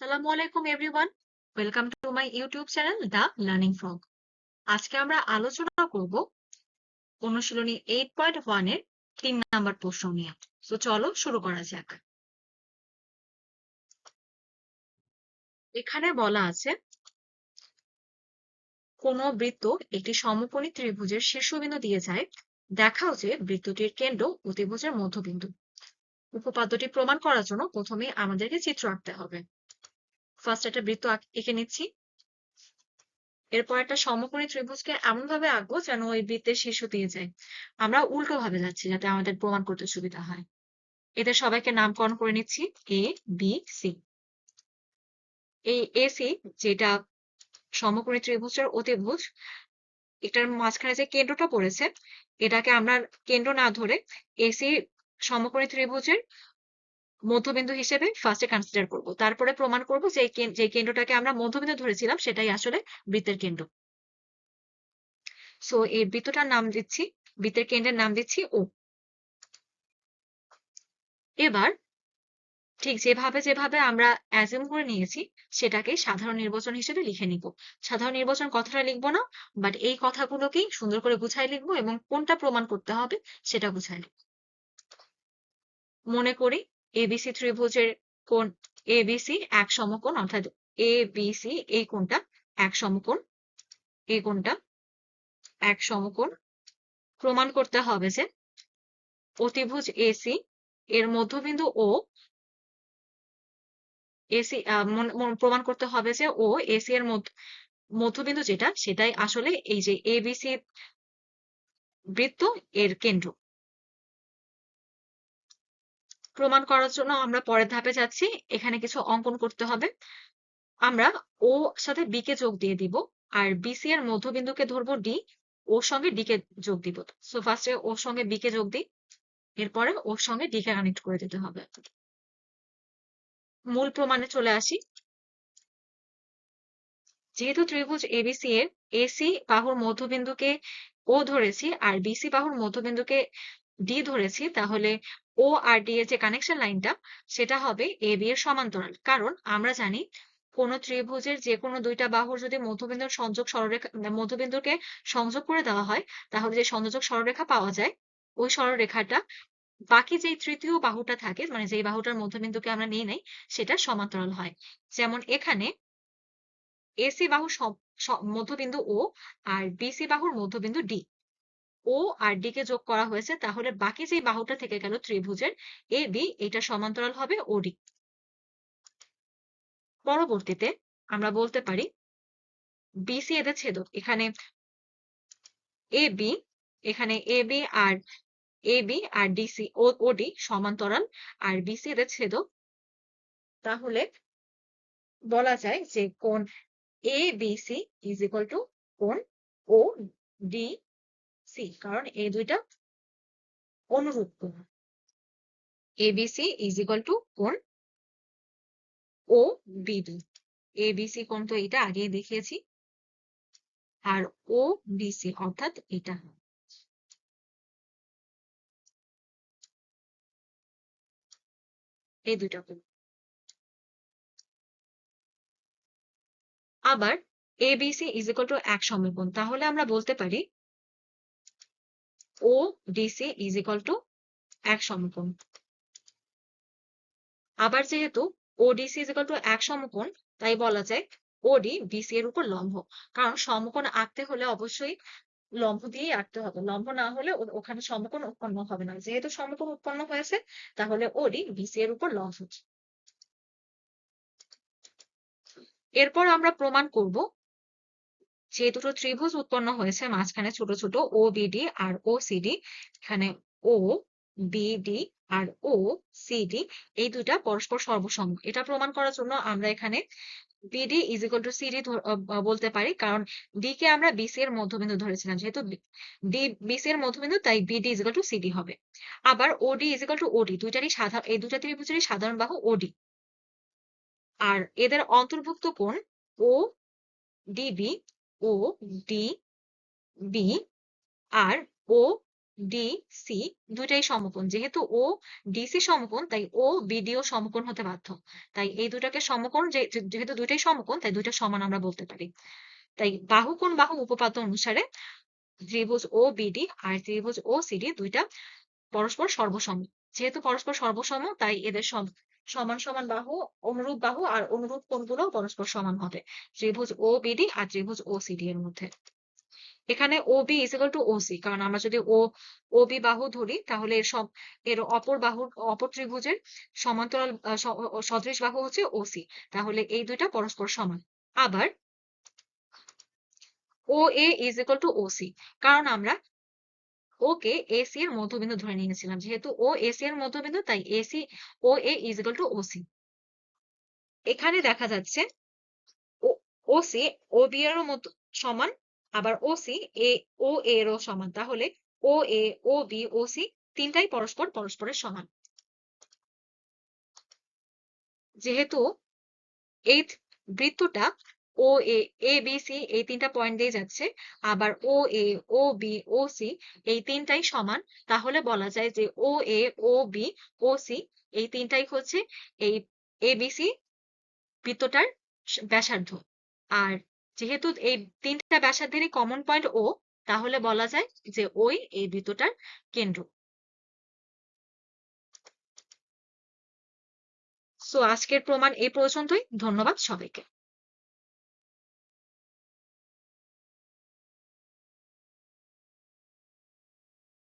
সালামু আলাইকুম everyone welcome to my YouTube channel the learning frog আজকে আমরা আলোচনা করব অনুশীলনী এইট পয়েন্ট এর তিন নাম্বার প্রশ্ন নিয়ে। তো চলো শুরু করা যাক। এখানে বলা আছে, কোন বৃত্ত একটি সমকোণী ত্রিভুজের শীর্ষবিন্দু দিয়ে যায়। দেখাও যে বৃত্তটির কেন্দ্র অতিভুজের মধ্যবিন্দু। উপপাদ্যটি প্রমাণ করার জন্য প্রথমে আমাদেরকে চিত্র আঁকতে হবে। ফার্স্ট একটা বৃত্ত এঁকে নিচ্ছি। এরপর একটা সমকোণী ত্রিভুজকে এমন ভাবে আঁকবো যেন ওই বৃত্তের শীর্ষ দিয়ে যায়। আমরা উল্টো ভাবে যাচ্ছি যাতে আমাদের প্রমাণ করতে সুবিধা হয়। এদের সবাইকে নামকরণ করে নিচ্ছি এ বি সি এই এসি যেটা সমকোণী ত্রিভুজের অতিভুজ, এটার মাঝখানে যে কেন্দ্রটা পড়েছে, এটাকে আমরা কেন্দ্র না ধরে এসি সমকোণী ত্রিভুজের মধ্যবিন্দু হিসেবে ফার্স্টে কনসিডার করব। তারপরে প্রমাণ করব যে যে কেন্দ্রটাকে আমরা মধ্যবিন্দু ধরেছিলাম, সেটাই আসলে বৃত্তের কেন্দ্র। সো এই বৃত্তটার নাম দিচ্ছি, বৃত্তের কেন্দ্রের নাম দিচ্ছি ও এবার, ঠিক যেভাবে যেভাবে আমরা অ্যাজিউম করে নিয়েছি, সেটাকে সাধারণ নির্বাচন হিসেবে লিখে নিব। সাধারণ নির্বাচন কথাটা লিখব না বাট এই কথাগুলোকেই সুন্দর করে গুছাই লিখব এবং কোনটা প্রমাণ করতে হবে, সেটা গুছাই লিখব। মনে করি এবিসি ত্রিভুজের কোণ এবিসি এক সমকোণ, অর্থাৎ এ বিসি এই কোণটা এক সমকোণ, এই কোণটা এক সমকোণ। প্রমাণ করতে হবে যে অতিভুজ এসি এর মধ্যবিন্দু ও এসি প্রমাণ করতে হবে যে ও এসি এর মধ্যবিন্দু যেটা, সেটাই আসলে এই যে এবিসি বৃত্ত এর কেন্দ্র। প্রমাণ করার জন্য আমরা পরের ধাপে যাচ্ছি। এখানে কিছু অঙ্কন করতে হবে। আমরা ও সাথে বি কে যোগ দিয়ে দিব আর বিসি এর মধ্যবিন্দুকে ধরবো ডি ওর সঙ্গে ডি কে যোগ দিব। সো ফার্স্টে ওর সঙ্গে বি কে যোগ দিই। এরপরে ওর সঙ্গে ডি কে কানেক্ট করে দিতে হবে। মূল প্রমাণে চলে আসি। যেহেতু ত্রিভুজ এবিসি এর এসি বাহুর মধ্যবিন্দুকে ও ধরেছি আর বিসি বাহুর মধ্যবিন্দুকে ডি ধরেছি, তাহলে ও আর ডি এর যে কানেকশন লাইনটা সেটা হবে এ বি এর সমান্তরাল। কারণ আমরা জানি কোন ত্রিভুজের যে কোনো দুইটা বাহুর যদি মধ্যবিন্দুর সংযোগ সরলরেখা, মধ্যবিন্দুকে সংযোগ করে দেওয়া হয়, তাহলে যে সংযোজক সরলরেখা পাওয়া যায়, ওই সরলরেখাটা বাকি যেই তৃতীয় বাহুটা থাকে মানে যেই বাহুটার মধ্যবিন্দুকে আমরা নিয়ে নেই, সেটা সমান্তরাল হয়। যেমন এখানে এসি বাহুর মধ্যবিন্দু ও আর বিসি বাহুর মধ্যবিন্দু ডি ও আর ডি কে যোগ করা হয়েছে, তাহলে বাকি যে বাহুটা থেকে গেল ত্রিভুজের, এ, বি, এটা সমান্তরাল হবে ওডি পরবর্তীতে আমরা বলতে পারি বিসি এদের ছেদক। এখানে এ, বি, এখানে এ, বি আর এ, বি আর ডিসি ও ওডি সমান্তরাল আর বিসি এদের ছেদক। তাহলে বলা যায় যে কোন A, B, C is equal to কোন ও ডি সি কারণ এই দুইটা অনুরূপ কোণ এবিসি ইজ ইকুয়াল টু কোণ ও বিডি এবিসি কোণ তো এটা আগে দেখিয়েছি। আর ও বিসি অর্থাৎ এটা। এই দুইটা কোণ আবার এ এবিসি ইজ ইকুয়াল টু এক সমকোণ। তাহলে আমরা বলতে পারি O DC is equal to এক সমকোণ। আবার যেহেতু O DC is equal to এক সমকোণ, তাই বলা যায় ওডি বিসি এর উপর লম্ব। কারণ সমকোণ আঁকতে হলে অবশ্যই লম্ব দিয়েই আঁকতে হবে। লম্ব না হলে ওখানে সমকোণ উৎপন্ন হবে না। যেহেতু সমকোণ উৎপন্ন হয়েছে, তাহলে ওডি বিসি এর উপর লম্ব। এরপর আমরা প্রমাণ করব যে দুটো ত্রিভুজ উৎপন্ন হয়েছে, মাঝখানে ছোট ছোট ও বিডি আর ও সিডি এখানে ও বিডি আর ও সিডি এই দুইটা পরস্পর সর্বসম। এটা প্রমাণ করার জন্য আমরা এখানে BD is equal to CD বলতে পারি, কারণ ডি কে আমরা বিসি এর মধ্যবিন্দু ধরেছিলাম, যেহেতু ডি বিসি এর মধ্যবিন্দু, তাই BD is equal to CD হবে। আবার ওডি ইজ ইকুয়াল টু ওডি দুইটারই সাধারণ এই দুটা ত্রিভুজেরই সাধারণ বাহু ওডি আর এদের অন্তর্ভুক্ত কোণ O DB O, D, B, আর, ও, ডি, সি দুইটাই সমকোণ। যেহেতু ও ডিসি সমকোণ, তাই ও বিডিও সমকোণ হতে বাধ্য। তাই এই দুটাকে সমকোণ যেহেতু দুইটাই সমকোণ, তাই দুইটা সমান আমরা বলতে পারি। তাই বাহু কোণ বাহু উপপাদ্য অনুসারে ত্রিভুজ ও বিডি আর ত্রিভুজ ও সিডি দুইটা পরস্পর সর্বসম। যেহেতু পরস্পর সর্বসম, তাই এদের সমান সমান বাহু, অনুরূপ বাহু আর অনুরূপ কোণগুলো পরস্পর সমান হবে। ত্রিভুজ ও বিডি আর ত্রিভুজ ও সিডি এর মধ্যে। এখানে O B is equal to OC কারণ আমরা যদি ও ও বি বাহু ধরি, তাহলে এর সব এর অপর বাহুর, অপর ত্রিভুজের সমান্তরাল সদৃশ বাহু হচ্ছে ওসি তাহলে এই দুইটা পরস্পর সমান। আবার O A is equal to OC কারণ আমরা ওকে এসি এর মধ্যবিন্দু ধরে নিয়েছিলাম। যেহেতু ও এসি এর মধ্যবিন্দু, তাই AC O A is equal to OC এখানে দেখা যাচ্ছে ওসি ও বি এরও মতো সমান, আবার ওসি এ, ও এ এরও সমান। তাহলে ও এ, ও বি ও সি তিনটাই পরস্পর পরস্পরের সমান। যেহেতু এই বৃত্তটা ও এ এ বি সি এই তিনটা পয়েন্ট দিয়ে যাচ্ছে। আবার ও এ ও বি ও সি এই তিনটাই সমান। তাহলে বলা যায় যে ও এ ও বি ও সি এই তিনটাই হচ্ছে এই এ বি সি বৃত্তটার ব্যাসার্ধ। আর যেহেতু এই তিনটা ব্যাসার্ধেরই কমন পয়েন্ট ও তাহলে বলা যায় যে ওই এই বৃত্তটার কেন্দ্র। সো আজকের প্রমাণ এই পর্যন্তই। ধন্যবাদ সবাইকে।